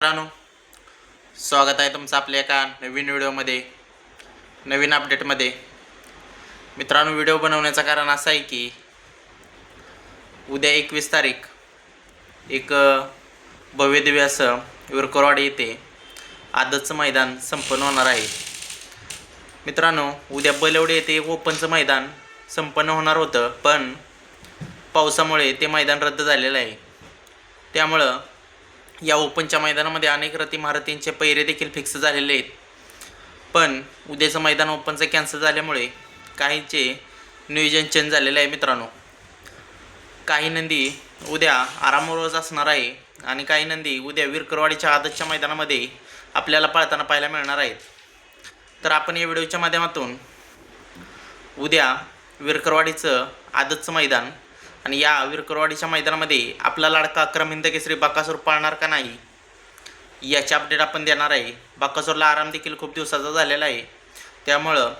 मित्रांनो स्वागत आहे तुमचं आपल्या एका नवीन व्हिडिओमध्ये नवीन अपडेटमध्ये. मित्रांनो व्हिडिओ बनवण्याचं कारण असं आहे की उद्या एकवीस तारीख एक भव्यदिव्य असं विरकोरवाडी येथे आदतचं मैदान संपन्न होणार आहे. मित्रांनो उद्या बलवडे येथे एक ओपनचं मैदान संपन्न होणार होतं पण पावसामुळे ते मैदान रद्द झालेलं आहे. त्यामुळं या ओपनच्या मैदानामध्ये अनेक रती महारथींचे पैरे देखील फिक्स झालेले आहेत. पण उद्याचं मैदान ओपनचं कॅन्सल झाल्यामुळे काहींचे नियोजन चेंज झालेलं आहे मित्रांनो. काही नंदी उद्या आरामरोज असणार आहे आणि काही नंदी उद्या विरकरवाडीच्या आदतच्या मैदानामध्ये आपल्याला पाळताना पाहायला मिळणार आहेत. तर आपण या व्हिडिओच्या माध्यमातून उद्या विरकरवाडीचं आदतचं मैदान आणि या विरकरवाडीच्या मैदानामध्ये आपला लाडका अक्रम हिंद केसरी बाकासूर पाळणार का नाही याचे अपडेट आपण देणार आहे. बाकासूरला आराम देखील खूप दिवसाचा झालेला आहे. त्यामुळं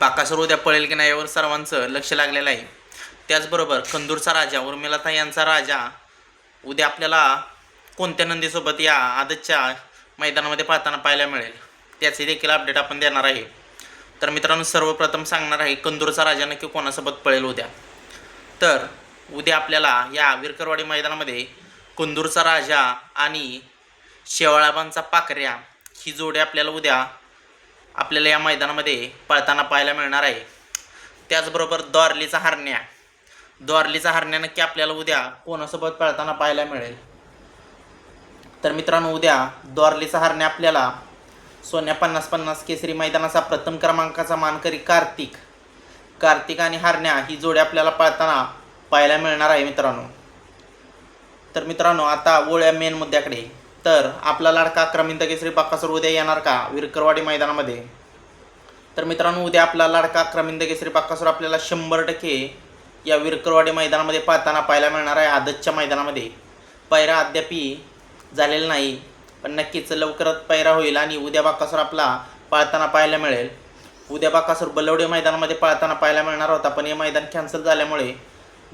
बाकासूर उद्या पळेल की नाही यावर सर्वांचं लक्ष लागलेलं आहे. त्याचबरोबर कंदूरचा राजा उर्मिलाता यांचा राजा उद्या आपल्याला कोणत्या नंदीसोबत या आदतच्या मैदानामध्ये पाहताना पाहायला मिळेल त्याचे देखील अपडेट आपण देणार आहे. तर मित्रांनो सर्वप्रथम सांगणार आहे कंदूरचा राजा नक्की कोणासोबत पळेल उद्या? तर उद्या आपल्याला या विरकरवाडी मैदानामध्ये कुंदूरचा राजा आणि शेवाळाबांचा पाकऱ्या ही जोडी आपल्याला उद्या आपल्याला या मैदानामध्ये पळताना पाहायला मिळणार आहे. त्याचबरोबर द्वारलीचा हरण्या. द्वारलीचा हरण्या नक्की आपल्याला उद्या कोणासोबत पळताना पाहायला मिळेल? तर मित्रांनो उद्या द्वारलीचा हरण्या आपल्याला सोन्या पन्नास पन्नास केसरी मैदानाचा प्रथम क्रमांकाचा मानकरी कार्तिक. कार्तिक आणि हरण्या ही जोडी आपल्याला पळताना पाहायला मिळणार आहे मित्रांनो. तर मित्रांनो आता ओळ्या मेन मुद्द्याकडे. तर आपला लाडका क्रमिंद केसरी बाकासूर उद्या येणार का? विरकरवाडी मैदानामध्ये. तर मित्रांनो उद्या आपला लाडका क्रमिंद केसरी बाकासूर आपल्याला शंभर टक्के या विरकरवाडी मैदानामध्ये पाहताना पाहायला मिळणार आहे आदतच्या मैदानामध्ये. पैरा अद्यापी झालेला नाही पण नक्कीच लवकरच पैरा होईल आणि उद्या बाकासूर आपला पाळताना पाहायला मिळेल. उद्या बाकासूर बलवडे मैदानामध्ये पाळताना पाहायला मिळणार होता पण हे मैदान कॅन्सल झाल्यामुळे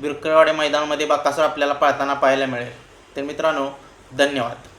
बिरकरवाडे मैदानामध्ये बाकासूर आपल्याला पाळताना पाहायला मिळेल. तर मित्रांनो धन्यवाद.